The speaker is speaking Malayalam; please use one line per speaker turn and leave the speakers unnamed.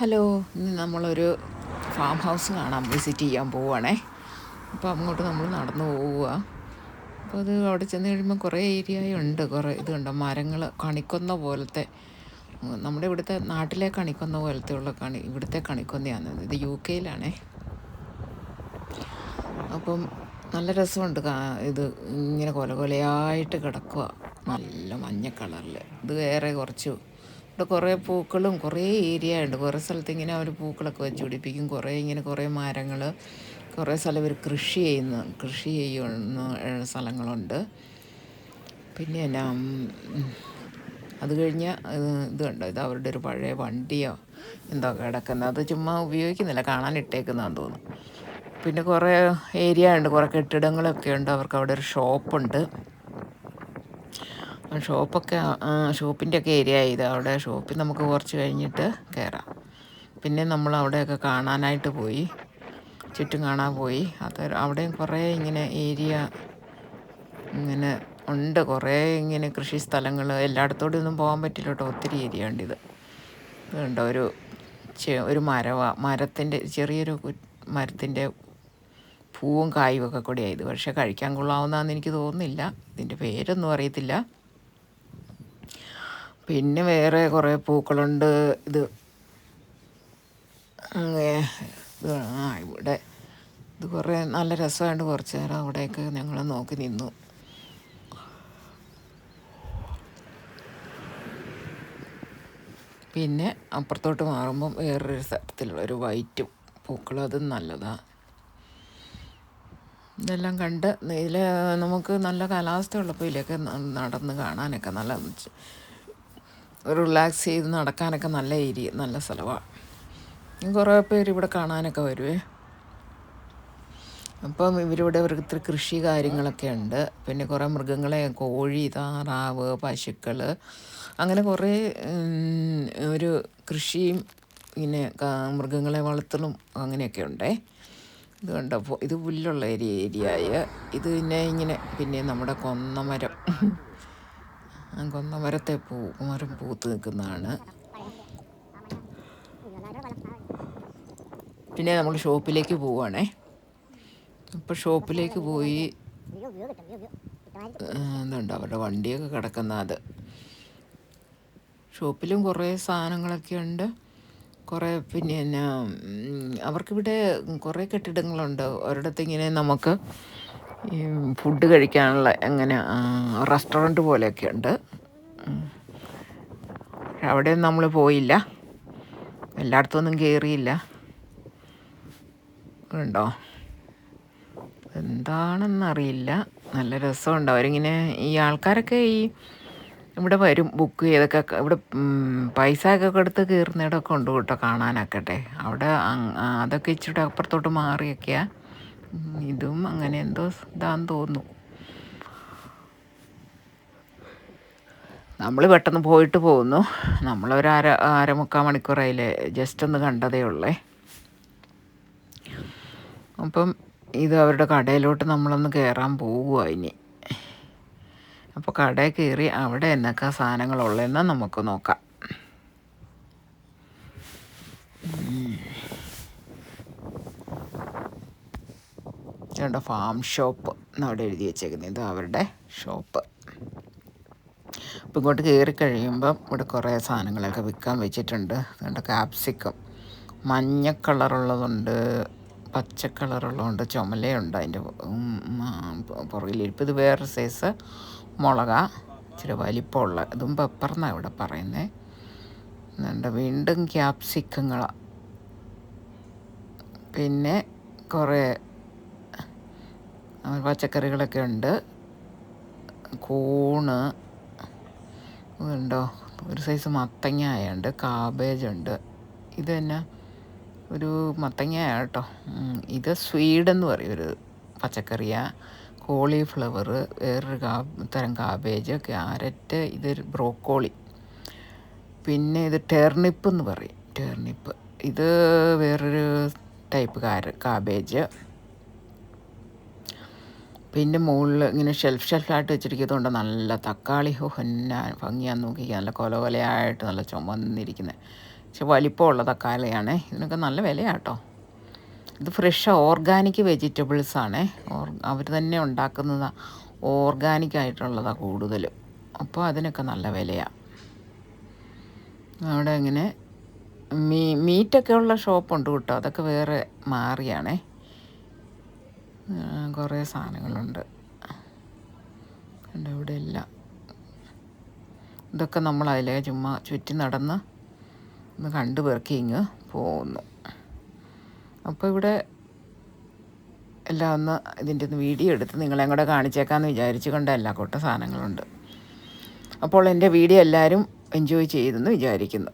ഹലോ. ഇന്ന് നമ്മളൊരു ഫാം ഹൗസ് കാണാൻ വിസിറ്റ് ചെയ്യാൻ പോവുകയാണേ അപ്പോൾ അങ്ങോട്ട് നമ്മൾ നടന്നു പോവുക അപ്പോൾ അത് അവിടെ ചെന്ന് കഴിയുമ്പോൾ കുറേ ഏരിയ ഉണ്ട്. കുറേ ഇതുണ്ട് മരങ്ങൾ കണിക്കൊന്ന പോലത്തെ. നമ്മുടെ ഇവിടുത്തെ നാട്ടിലെ കണിക്കൊന്ന പോലത്തെ ഉള്ള കണി ഇവിടുത്തെ കണിക്കൊന്നയാണ് ഇത്. യു കെയിലാണേ. അപ്പം നല്ല രസമുണ്ട് ഇത് ഇങ്ങനെ കൊല കൊലയായിട്ട് കിടക്കുക നല്ല മഞ്ഞ കളറിൽ ഇത് വേറെ കുറച്ച് ഇവിടെ കുറേ പൂക്കളും കുറേ ഏരിയ ഉണ്ട്. കുറേ സ്ഥലത്ത് ഇങ്ങനെ അവർ പൂക്കളൊക്കെ വെച്ച് പിടിപ്പിക്കും. കുറേ ഇങ്ങനെ കുറേ മരങ്ങൾ കുറേ സ്ഥലം ഇവർ കൃഷി ചെയ്യുന്ന കൃഷി ചെയ്യുന്ന സ്ഥലങ്ങളുണ്ട്. പിന്നെ എന്നാ അത് കഴിഞ്ഞ് ഇത് കണ്ടോ? ഇത് അവരുടെ ഒരു പഴയ വണ്ടിയോ എന്തോ കിടക്കുന്നത് അത് ചുമ്മാ ഉപയോഗിക്കുന്നില്ല. കാണാൻ ഇട്ടേക്കുന്നതാന്ന് തോന്നുന്നു. പിന്നെ കുറേ ഏരിയ ഉണ്ട്. കുറേ കെട്ടിടങ്ങളൊക്കെ ഉണ്ട്. അവർക്ക് അവിടെ ഒരു ഷോപ്പുണ്ട്. ഷോപ്പൊക്കെ ഷോപ്പിന്റെ ഒക്കെ ഏരിയ ഇത് അവിടെ ഷോപ്പിൽ നമുക്ക് കുറച്ച് കഴിഞ്ഞിട്ട് കയറാം പിന്നെ നമ്മൾ അവിടെയൊക്കെ കാണാനായിട്ട് പോയി. ചുറ്റും കാണാൻ പോയി. അത് അവിടെയും കുറേ ഇങ്ങനെ ഏരിയ ഇങ്ങനെ ഉണ്ട്. കുറേ ഇങ്ങനെ കൃഷി സ്ഥലങ്ങൾ എല്ലായിടത്തോടും ഒന്നും പോകാൻ പറ്റില്ല കേട്ടോ. ഒത്തിരി ഏരിയ ഉണ്ട് ഇത്. ഇതുണ്ട് ഒരു ഒരു മരവ മരത്തിന്റെ ചെറിയൊരു മരത്തിന്റെ പൂവും കായും ഒക്കെ കൂടിയായത് പക്ഷേ കഴിക്കാൻ കൊള്ളാവുന്നതെന്ന് എനിക്ക് തോന്നുന്നില്ല. ഇതിന്റെ പേരൊന്നും അറിയത്തില്ല. പിന്നെ വേറെ കുറേ പൂക്കളുണ്ട്. ഇത് ആ ഇവിടെ ഇത് കുറേ നല്ല രസമായിട്ട് കുറച്ച് നേരം അവിടെയൊക്കെ ഞങ്ങൾ നോക്കി നിന്നു. പിന്നെ അപ്പുറത്തോട്ട് മാറുമ്പം വേറൊരു തരത്തിലുള്ള ഒരു വൈറ്റ് പൂക്കൾ അതും നല്ലതാണ് ഇതെല്ലാം കണ്ട് ഇതിൽ നമുക്ക് നല്ല കാലാവസ്ഥ ഉള്ളപ്പോൾ ഇതിലൊക്കെ നടന്ന് കാണാനൊക്കെ നല്ല റിലാക്സ് ചെയ്ത് നടക്കാനൊക്കെ നല്ല ഏരിയ നല്ല സ്ഥലമാണ് കുറേ പേര് ഇവിടെ കാണാനൊക്കെ വരുവേ. അപ്പം ഇവരിവിടെ ഇവർക്ക് കൃഷി കാര്യങ്ങളൊക്കെ ഉണ്ട്. പിന്നെ കുറേ മൃഗങ്ങളെ കോഴി താറാവ് പശുക്കൾ അങ്ങനെ കുറേ ഒരു കൃഷിയും ഇങ്ങനെ മൃഗങ്ങളെ വളർത്തലും അങ്ങനെയൊക്കെ ഉണ്ടേ. ഇത് കണ്ടപ്പോൾ ഇത് പുല്ലുള്ള ഏരിയ ഏരിയയായ ഇത് പിന്നെ ഇങ്ങനെ പിന്നെ നമ്മുടെ കൊന്നമരം. കൊന്നമരത്തെ പൂ മരം പൂത്ത് നിൽക്കുന്നതാണ്. പിന്നെ നമ്മൾ ഷോപ്പിലേക്ക് പോവുകയാണേ. അപ്പോൾ ഷോപ്പിലേക്ക് പോയി എന്തുണ്ട് അവരുടെ വണ്ടിയൊക്കെ കിടക്കുന്ന അത്. ഷോപ്പിലും കുറേ സാധനങ്ങളൊക്കെ ഉണ്ട്. കുറേ പിന്നെ എന്നാ അവർക്കിവിടെ കുറേ കെട്ടിടങ്ങളുണ്ട്. ഒരിടത്ത് ഇങ്ങനെ നമുക്ക് ഈ ഫുഡ് കഴിക്കാനുള്ള എങ്ങനെ റെസ്റ്റോറന്റ് പോലെയൊക്കെ ഉണ്ട്. അവിടെ നമ്മൾ പോയില്ല. എല്ലായിടത്തൊന്നും കയറിയില്ല ഉണ്ടോ? എന്താണെന്നറിയില്ല നല്ല രസമുണ്ട്. അവരിങ്ങനെ ഈ ആൾക്കാരൊക്കെ ഈ ഇവിടെ വരും ബുക്ക് ചെയ്തൊക്കെ ഇവിടെ പൈസ ഒക്കെ കൊടുത്ത് കയറുന്നിടമൊക്കെ ഉണ്ട് കേട്ടോ കാണാനൊക്കട്ടെ അവിടെ അതൊക്കെ ഇച്ചിരി അപ്പുറത്തോട്ട് മാറിയൊക്കെയാ. ഉം, ഇതും അങ്ങനെ എന്തോ ഇതാന്ന് തോന്നുന്നു. നമ്മൾ പെട്ടെന്ന് പോയിട്ട് പോകുന്നു. നമ്മളൊരു അര അരമുക്കാൽ മണിക്കൂറായില്ലേ? ജസ്റ്റ് ഒന്ന് കണ്ടതേ ഉള്ളേ. അപ്പം ഇത് അവരുടെ കടയിലോട്ട് നമ്മളൊന്ന് കയറാൻ പോകുക ഇനി. അപ്പോൾ കടയിൽ കയറി അവിടെ എന്നൊക്കെ സാധനങ്ങളുള്ളതെന്ന് നമുക്ക് നോക്കാം. ഇതുണ്ട്? ഫാം ഷോപ്പ് എന്നവിടെ എഴുതി വെച്ചേക്കുന്നത്. ഇത് അവരുടെ ഷോപ്പ് അപ്പോൾ ഇങ്ങോട്ട് കയറി കഴിയുമ്പം ഇവിടെ കുറേ സാധനങ്ങളൊക്കെ വിൽക്കാൻ വെച്ചിട്ടുണ്ട്. അതുകൊണ്ട് കാപ്സിക്കം മഞ്ഞ കളറുള്ളതുണ്ട് പച്ച കളറുള്ളതുണ്ട് ചുമലയുണ്ട് അതിന്റെ പുറകിലിരിപ്പ് ഇത് വേറൊരു സൈസ് മുളക ഇച്ചിരി വലിപ്പമുള്ള ഇതും പെപ്പർ പെപ്പറെന്നാണ് ഇവിടെ പറയുന്നത് എന്നുണ്ട് വീണ്ടും ക്യാപ്സിക്കങ്ങളാണ് പിന്നെ കുറേ പച്ചക്കറികളൊക്കെ ഉണ്ട്. കൂണ് ഉണ്ടോ ഒരു സൈസ് മത്തങ്ങയുണ്ട് കാബേജ് ഉണ്ട്. ഇത് തന്നെ ഒരു മത്തങ്ങ കേട്ടോ. ഇത് സ്വീഡ് എന്ന് പറയും ഒരു പച്ചക്കറിയാണ് കോളിഫ്ലവർ വേറൊരു കാ തരം കാബേജ് ക്യാരറ്റ് ഇതൊരു ബ്രോക്കോളി. പിന്നെ ഇത് ടേർണിപ്പ് എന്ന് പറയും ടേർണിപ്പ് ഇത് വേറൊരു ടൈപ്പ് കാര കാബേജ് പിന്നെ മുകളിൽ ഇങ്ങനെ ഷെൽഫ് ഷെൽഫായിട്ട് വെച്ചിരിക്കുന്നതുകൊണ്ട് നല്ല തക്കാളി ഹൊന്ന ഭംഗിയാന്ന് നോക്കിയിരിക്കുക നല്ല കൊല കൊലയായിട്ട് നല്ല ചുമന്നിരിക്കുന്നത് പക്ഷെ വലിപ്പമുള്ള തക്കാളിയാണ്. ഇതിനൊക്കെ നല്ല വിലയാട്ടോ. ഇത് ഫ്രഷ് ഓർഗാനിക് വെജിറ്റബിൾസ് ആണ്. അവർ തന്നെ ഉണ്ടാക്കുന്നത് ഓർഗാനിക് ആയിട്ടുള്ളതാണ് കൂടുതലും. അപ്പോൾ അതിനൊക്കെ നല്ല വിലയാണ് അവിടെ ഇങ്ങനെ മീ മീറ്റൊക്കെ ഉള്ള ഷോപ്പുണ്ട് കേട്ടോ. അതൊക്കെ വേറെ മാറിയാണേ. കുറേ സാധനങ്ങളുണ്ട്. ഉണ്ട് ഇവിടെ എല്ലാം ഇതൊക്കെ നമ്മൾ അതിലെ ചുമ്മാ ചുറ്റി നടന്ന് ഒന്ന് കണ്ടു പെറുക്കി ഇങ്ങ് പോകുന്നു. അപ്പോൾ ഇവിടെ എല്ലാം ഒന്ന് ഇതിന്റെ ഒന്ന് വീഡിയോ എടുത്ത് നിങ്ങളെ കൂടെ കാണിച്ചേക്കാമെന്ന് വിചാരിച്ചു കൊണ്ട് എല്ലാ കൂട്ട സാധനങ്ങളുണ്ട്. അപ്പോൾ എന്റെ വീഡിയോ എല്ലാവരും എൻജോയ് ചെയ്തെന്ന് വിചാരിക്കുന്നു.